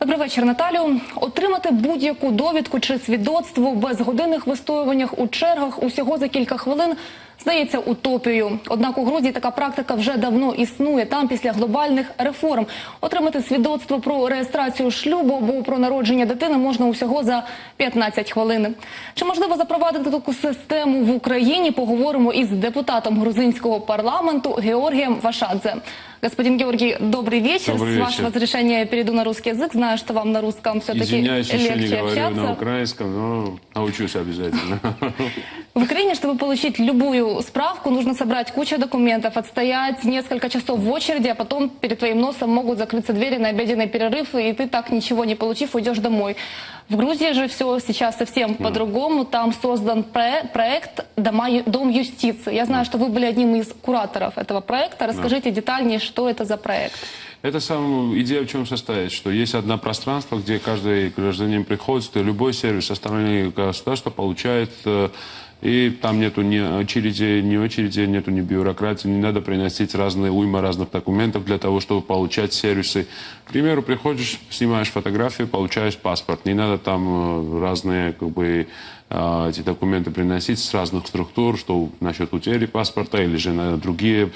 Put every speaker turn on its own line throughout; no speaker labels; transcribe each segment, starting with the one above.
Добрий вечір, Наталю. Отримати будь-яку довідку чи свідоцтво без годинних вистоюваннях у чергах усього за кілька хвилин здається утопією. Однак у Грузії така практика вже давно існує. Там після глобальних реформ отримати свідоцтво про реєстрацію шлюбу або про народження дитини можна усього за 15 хвилин. Чи можливо запровадити таку систему в Україні? Поговоримо із депутатом грузинського парламенту Георгієм Вашадзе. Господин Георгий, добрый вечер.
Добрый
С вашего
вечер.
разрешения я перейду на русский язык. Знаю, что вам на русском все-таки
Извиняюсь, еще не
легче
говорю на
общаться.
украинском, но научусь обязательно.
В Украине, чтобы получить любую справку, нужно собрать кучу документов, отстоять несколько часов в очереди, а потом перед твоим носом могут закрыться двери на обеденный перерыв, и ты так ничего не получив, уйдешь домой. В Грузии же все сейчас совсем по-другому. Там создан пре- проект «Дома «Дом юстиции». Я знаю, что вы были одним из кураторов этого проекта. Расскажите детальнее, что это за проект.
Это сам идея в чем состоит, что есть одно пространство, где каждый гражданин приходит, и любой сервис со стороны государства получает, э, и там нету ни очереди, ни очереди, нету ни бюрократии, не надо приносить разные уйма разных документов для того, чтобы получать сервисы. К примеру, приходишь, снимаешь фотографию, получаешь паспорт. Не надо там э, разные как бы э, эти документы приносить с разных структур, что насчет утери паспорта или же на другие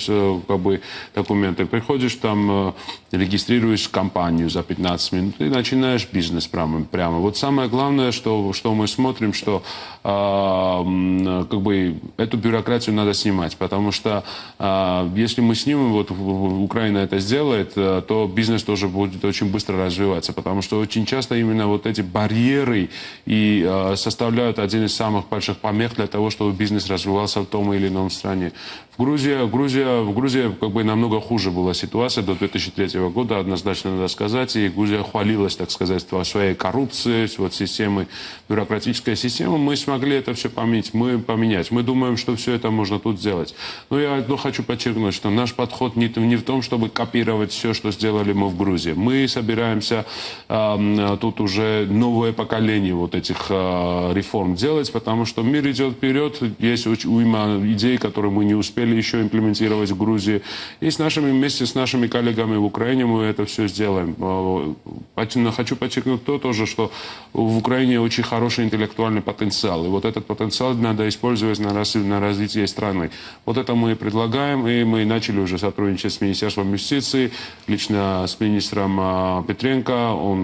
как бы, документы. Приходишь там, э, регистрируешь компанию за 15 минут и начинаешь бизнес прямо. прямо. Вот самое главное, что, что мы смотрим, что э, как бы эту бюрократию надо снимать, потому что э, если мы снимем, вот Украина это сделает, э, то бизнес тоже будет очень быстро развиваться, потому что очень часто именно вот эти барьеры и э, составляют один из самых больших помех для того, чтобы бизнес развивался в том или ином стране. В Грузии, в Грузии, в Грузии как бы намного хуже была ситуация до 2003 года, однозначно надо сказать, и Грузия хвалилась, так сказать, своей коррупцией, вот системой, бюрократической системой. Мы смогли это все поменять, мы поменять. Мы думаем, что все это можно тут сделать. Но я одно хочу подчеркнуть, что наш подход не, не в том, чтобы копировать все, что сделали мы в Грузии. Мы собираемся эм, тут уже новое поколение вот этих э, реформ делать, потому что мир идет вперед, есть уйма идей, которые мы не успели еще имплементировать в Грузии. И с нашими, вместе с нашими коллегами в Украине мы это все сделаем. Э, поч- Хочу подчеркнуть то тоже, что в Украине очень хороший интеллектуальный потенциал. И вот этот потенциал надо использовать на, раз- на развитие страны. Вот это мы и предлагаем, и мы начали уже сотрудничать с Министерством юстиции, лично с министром а, Петренко. Он,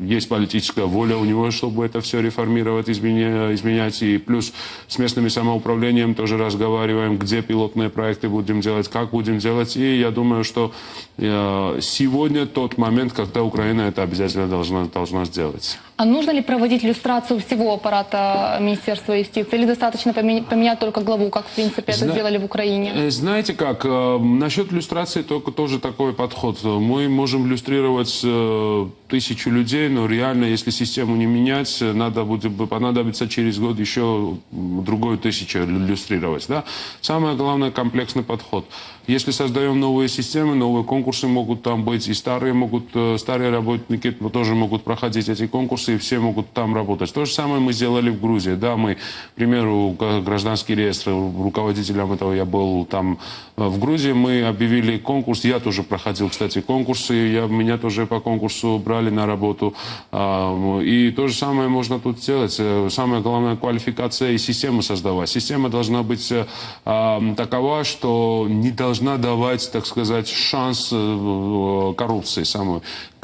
э, есть политическая воля у него, чтобы это все реформировать, изменя- изменять. И плюс с местными самоуправлением тоже разговариваем, где пилотные проекты будем делать, как будем делать. И я думаю, что э, сегодня тот момент, когда Украина это обязательно должна, должна сделать.
А нужно ли проводить люстрацию всего аппарата Министерства юстиции? Или достаточно поменять, поменять только главу, как, в принципе, это
Зна-
сделали в Украине?
Э, Знаете как, э, насчет иллюстрации только тоже такой подход. Мы можем иллюстрировать э, тысячу людей, но реально, если систему не менять, надо будет бы понадобится через год еще другую тысячу иллюстрировать. Да? Самое главное комплексный подход. Если создаем новые системы, новые конкурсы могут там быть, и старые могут, старые работники тоже могут проходить эти конкурсы, и все могут там работать. То же самое мы сделали в Грузии. Да, мы, к примеру, гражданский реестр, руководителем этого я был там э, в Грузии, мы объявили конкурс, я тоже проходил, кстати, конкурсы, я, меня тоже по конкурсу брали на работу. А, И то же самое можно тут сделать. Э, Самое главное квалификация и систему создавать. Система должна быть э, а, такова, что не должна давать, так сказать, шанс коррупции самой.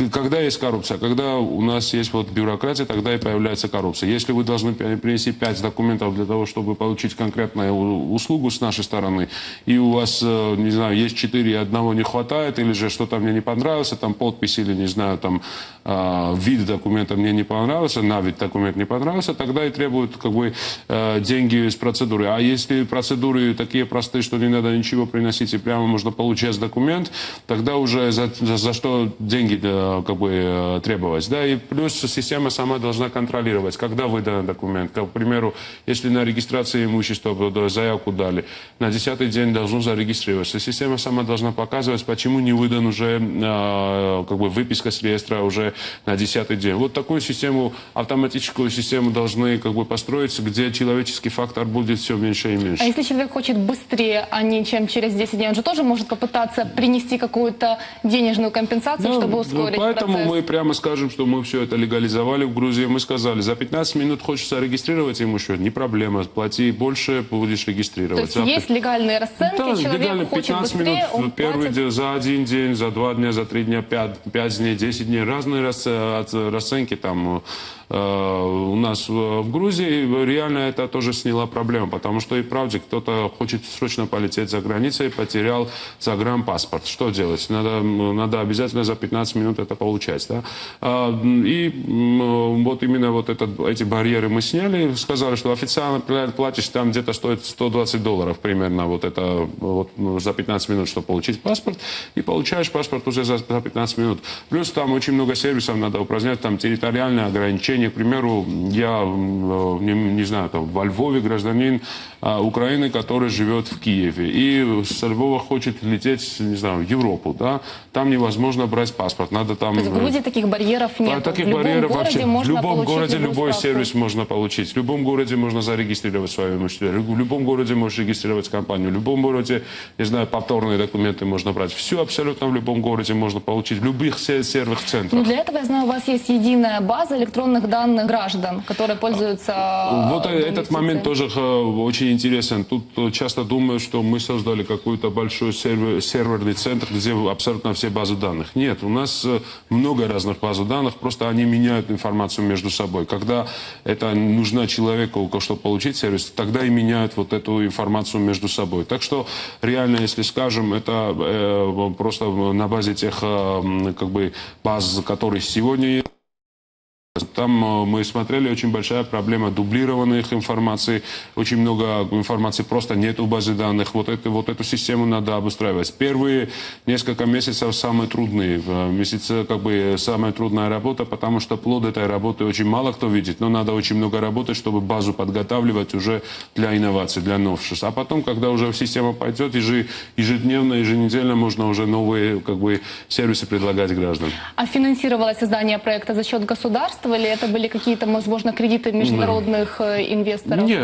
Когда есть коррупция? Когда у нас есть вот бюрократия, тогда и появляется коррупция. Если вы должны принести пять документов для того, чтобы получить конкретную услугу с нашей стороны, и у вас, э, не знаю, есть четыре, и одного не хватает, или же что-то мне не понравилось, там подпись или, не знаю, там э, вид документа мне не понравился, на вид документ не понравился, тогда и требуют как бы э, деньги с процедуры. А если процедуры такие простые, что не надо ничего приносить и прямо можно получать документ, тогда уже за, за, за что деньги э, как бы требовать. Да? И плюс система сама должна контролировать, когда выдан документ. К примеру, если на регистрации имущества заявку дали, на десятый день должен зарегистрироваться. Система сама должна показывать, почему не выдан уже э, как бы выписка с реестра уже на десятый день. Вот такую систему, автоматическую систему должны как бы построить, где человеческий фактор будет все меньше и меньше.
А если человек хочет быстрее, а не чем через 10 дней, он же тоже может попытаться принести какую-то денежную компенсацию,
Ну,
чтобы
ну,
ускорить
поэтому
процесс.
мы прямо скажем, что мы все это легализовали в Грузии. Мы сказали, за 15 минут хочется регистрировать ему счет, не проблема, плати больше, будешь
То
регистрировать.
есть есть легальные расценки,
Да,
человек
легально,
хочет
15
быстрее,
минут,
он
первый
платит.
день, за один день, за два дня, за три дня, пять, пять дней, 10 дней. Разные расценки там у нас в Грузии. Реально это тоже сняла проблему, потому что и правде кто-то хочет срочно полететь за границей, потерял загранпаспорт. Что делать? Надо, надо обязательно за 15 минут это получать. Да? А, И вот именно вот этот, эти барьеры мы сняли, сказали, что официально пла- платишь там где-то стоит 120 долларов примерно вот это вот, ну, за 15 минут, чтобы получить паспорт, и получаешь паспорт уже за, за 15 минут. Плюс там очень много сервисов надо упразднять, там территориальные ограничения. К примеру, я э, не, не знаю, там во Львове гражданин а, Украины, который живет в Киеве, и со Львова хочет лететь, не знаю, в Европу, да, там невозможно брать паспорт, надо там...
То есть в
э,
Грузии таких барьеров нет.
а таких
в любом
барьеров
городе
вообще. В
можно
любом городе любой
справку.
сервис можно получить. В любом городе можно зарегистрировать свое имущество. В любом городе можешь регистрировать компанию. В любом городе, не знаю, повторные документы можно брать. Все абсолютно в любом городе можно получить. В любых се- сервисных центрах.
Ну, для этого, я знаю, у вас есть единая база электронных данных граждан, которые пользуются
Вот э, этот момент тоже э, очень интересен. Тут э, часто думают, что мы создали какой-то большой сервер- серверный центр, где абсолютно все базы данных. Нет, у нас э, много разных баз данных, просто они меняют информацию между собой. Когда это нужно человеку, чтобы получить сервис, тогда и меняют вот эту информацию между собой. Так что реально, если скажем, это э, просто на базе тех э, как бы баз, которые сегодня есть, там э, мы смотрели, очень большая проблема дублированных информаций, очень много информации просто нет в базе данных. Вот, это, вот эту систему надо обустраивать. Первые несколько месяцев самые трудные. Э, Месяцы как бы самая трудная работа, потому что плод этой работы очень мало кто видит, но надо очень много работать, чтобы базу подготавливать уже для инноваций, для новшеств. А потом, когда уже система пойдет, ежедневно, еженедельно можно уже новые как бы, сервисы предлагать гражданам.
А финансировалось создание проекта за счет государства или это были какие-то, возможно, кредиты международных э, инвесторов?
Не,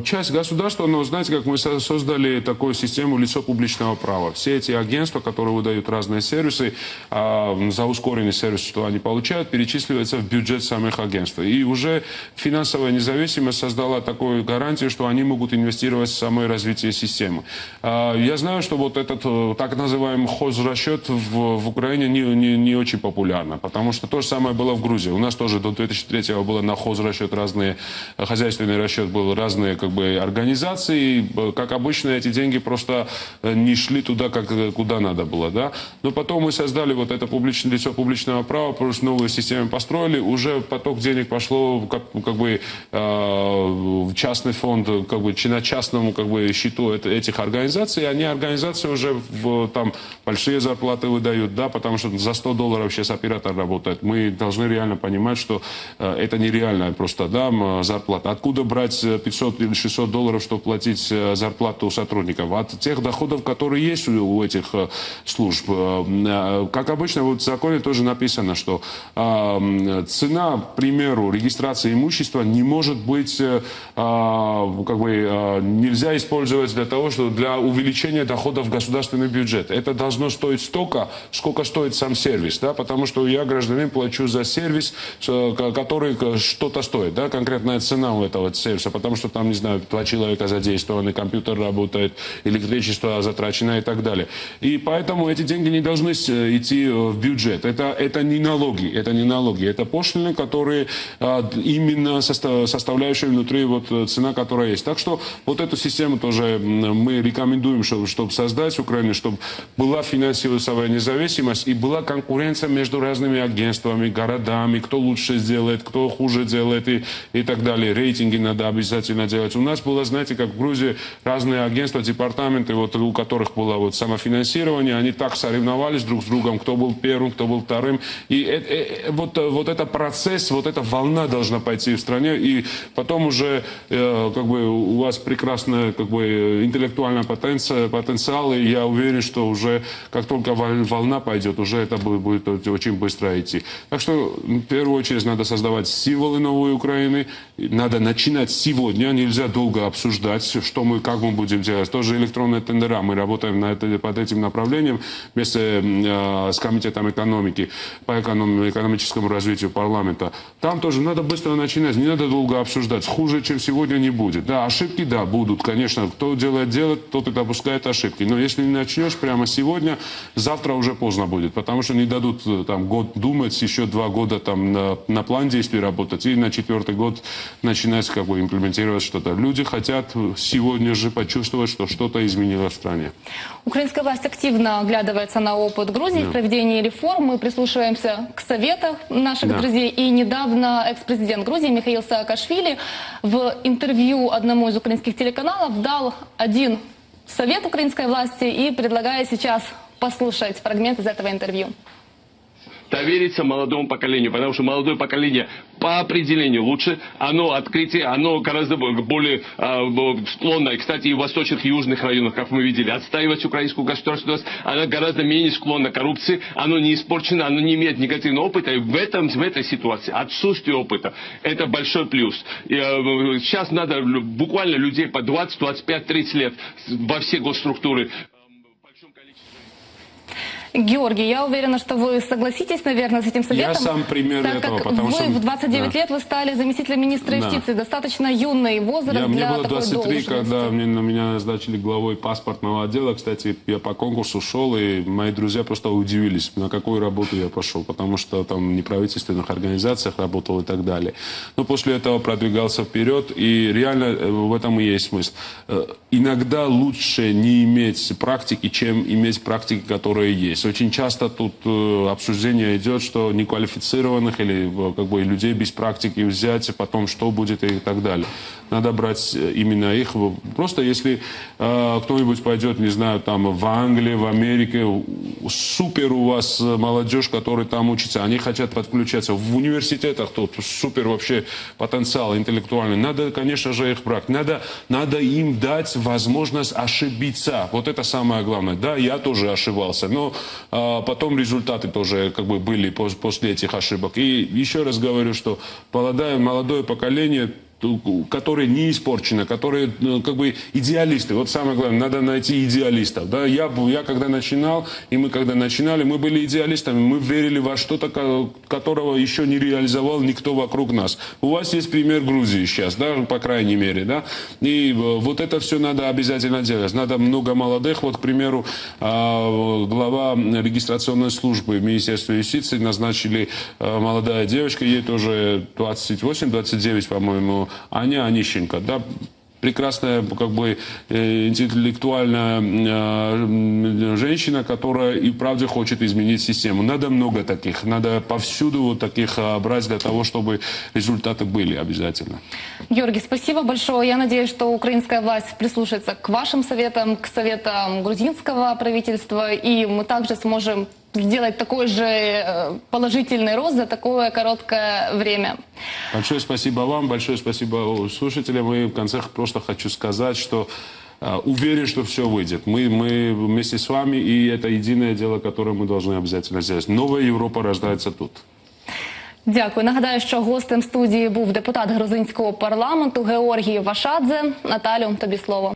э, часть государства, но знаете, как мы со- создали такую систему лицо публичного права. Все эти агентства, которые выдают разные сервисы, а, за ускоренный сервис, что они получают, перечисливаются в бюджет самих агентств. И уже финансовая независимость создала такую гарантию, что они могут инвестировать в самое развитие системы. А, Я знаю, что вот этот э, так называемый хозрасчет в, в Украине не, не, не очень популярно, потому что то же самое было в Грузии. У нас тоже до 2003 было на хозрасчет разные, э, хозяйственный расчет был разные как бы организации. Э, Как обычно, эти деньги просто э, не шли туда, как, куда надо было. Да? Но потом мы создали вот это публичное лицо публичного права, просто новую систему построили, уже поток денег пошло как, как бы э, в частный фонд, как бы на частному как бы счету этих организаций, они организации уже в, там большие зарплаты выдают, да, потому что за 100 долларов сейчас оператор работает. Мы должны реально понимать, что э, это нереальная просто да, м, зарплата. Откуда брать э, 500 или 600 долларов, чтобы платить э, зарплату сотрудников? От тех доходов, которые есть у, этих э, служб. Э, э, Как обычно, вот в законе тоже написано, что э, цена, к примеру, регистрации имущества не может быть, э, э, как бы, э, нельзя использовать для того, что для увеличения доходов в государственный бюджет. Это должно стоить столько, сколько стоит сам сервис, да, потому что я, гражданин, плачу за сервис, э, который э, что-то стоит, да, конкретная цена у этого сервиса, потому что там, не знаю, два человека задействованы, компьютер работает, электричество затрачено и так далее. И поэтому эти деньги не должны э, идти э, в бюджет. Это, это не налоги, это не налоги, это пошлины, которые э, именно соста- составляющие внутри вот э, цена, которая есть. Так что вот эту систему тоже мы рекомендуем, чтобы, чтобы создать в Украине, чтобы была финансовая независимость и была конкуренция между разными агентствами, городами, кто лучше сделает, кто хуже делает и, и так далее. Рейтинги надо обязательно делать. У нас было, знаете, как в Грузии, разные агентства, департаменты, вот, у которых было вот самофинансирование, они так соревновались друг с другом, кто был первым, кто был вторым. И э- э- вот, э, вот это процесс, вот эта волна должна пойти в стране, и потом уже э, как бы у вас прекрасная как бы интеллектуальная потенция, потенциал, и я уверен, что уже как только вол- волна пойдет, уже это будет, будет очень быстро идти. Так что в первую очередь через надо создавать символы новой Украины. Надо начинать сегодня, нельзя долго обсуждать, что мы, как мы будем делать. Тоже электронные тендера, мы работаем на это, под этим направлением вместе э, с Комитетом экономики по эконом- экономическому развитию парламента. Там тоже надо быстро начинать, не надо долго обсуждать. Хуже, чем сегодня, не будет. Да, ошибки, да, будут, конечно. Кто делает дело, тот и допускает ошибки. Но если не начнешь прямо сегодня, завтра уже поздно будет. Потому что не дадут э, там год думать, еще два года там на, план действий работать. И на четвертый год начинать как бы имплементировать что-то. Люди хотят сегодня же почувствовать, что что-то изменилось в стране.
Украинская власть активно оглядывается на опыт Грузии в проведении реформ. Мы прислушиваемся к советам наших
Да.
друзей. И недавно экс-президент Грузии Михаил Саакашвили в интервью одному из украинских телеканалов дал один совет украинской власти и предлагаю сейчас послушать фрагмент из этого интервью.
Довериться молодому поколению, потому что молодое поколение по определению лучше, оно открытие, оно гораздо более а, б- склонно, кстати, и в восточных и южных районах, как мы видели, отстаивать украинскую государственность, она гораздо менее склонна к коррупции, оно не испорчено, оно не имеет негативного опыта, и в, этом, в этой ситуации отсутствие опыта, это большой плюс. И, э, сейчас надо буквально людей по 20, 25, 30 лет во все госструктуры.
Георгий, я уверена, что вы согласитесь, наверное, с этим советом.
сам пример
так
этого,
как
потому
вы
что-
в 29
да.
лет вы стали заместителем министра
Да.
юстиции. Достаточно юный возраст
Я, мне
для
было
такой
23,
должности.
когда мне, на меня назначили главой паспортного отдела. Кстати, я по конкурсу шел, и мои друзья просто удивились, на какую работу я пошел, потому что там в неправительственных организациях работал и так далее. Но после этого продвигался вперед, и реально э, в этом и есть смысл. Иногда лучше не иметь практики, чем иметь практики, которые есть. Очень часто тут э, обсуждение идет, что неквалифицированных или э, как бы людей без практики взять, а потом что будет и так далее. Надо брать э, именно их. Просто если э, кто-нибудь пойдет, не знаю, там в Англии, в Америке, супер у вас э, молодежь, которая там учится, они хотят подключаться. В университетах тут супер вообще потенциал интеллектуальный. Надо, конечно же, их брать. Надо, надо им дать возможность ошибиться. Вот это самое главное. Да, я тоже ошибался, но а, потом результаты тоже как бы были пос- после этих ошибок. И еще раз говорю, что молодое, молодое поколение которые не испорчены, которые ну, как бы идеалисты. Вот самое главное, надо найти идеалистов. Да? Я, я когда начинал, и мы когда начинали, мы были идеалистами, мы верили во что-то, ко- которого еще не реализовал никто вокруг нас. У вас есть пример Грузии сейчас, да, по крайней мере, да, и э, вот это все надо обязательно делать. Надо много молодых, вот, к примеру, а, глава регистрационной службы Министерства юстиции назначили э, молодая девочка, ей тоже 28-29, по-моему, Аня Онищенко, да, прекрасная, как бы, э, интеллектуальная э, женщина, которая и правда хочет изменить систему. Надо много таких, надо повсюду вот таких э, брать для того, чтобы результаты были обязательно.
Георгий, спасибо большое. Я надеюсь, что украинская власть прислушается к вашим советам, к советам грузинского правительства, и мы также сможем сделать такой же э, положительный рост за такое короткое время.
Большое спасибо вам, большое спасибо слушателям. И в конце просто хочу сказать, что э, уверен, что все выйдет. Мы, мы вместе с вами, и это единое дело, которое мы должны обязательно сделать. Новая Европа рождается тут.
Дякую. Нагадаю, що гостем студії був депутат грузинського парламенту Георгій Вашадзе. Наталю, тобі слово.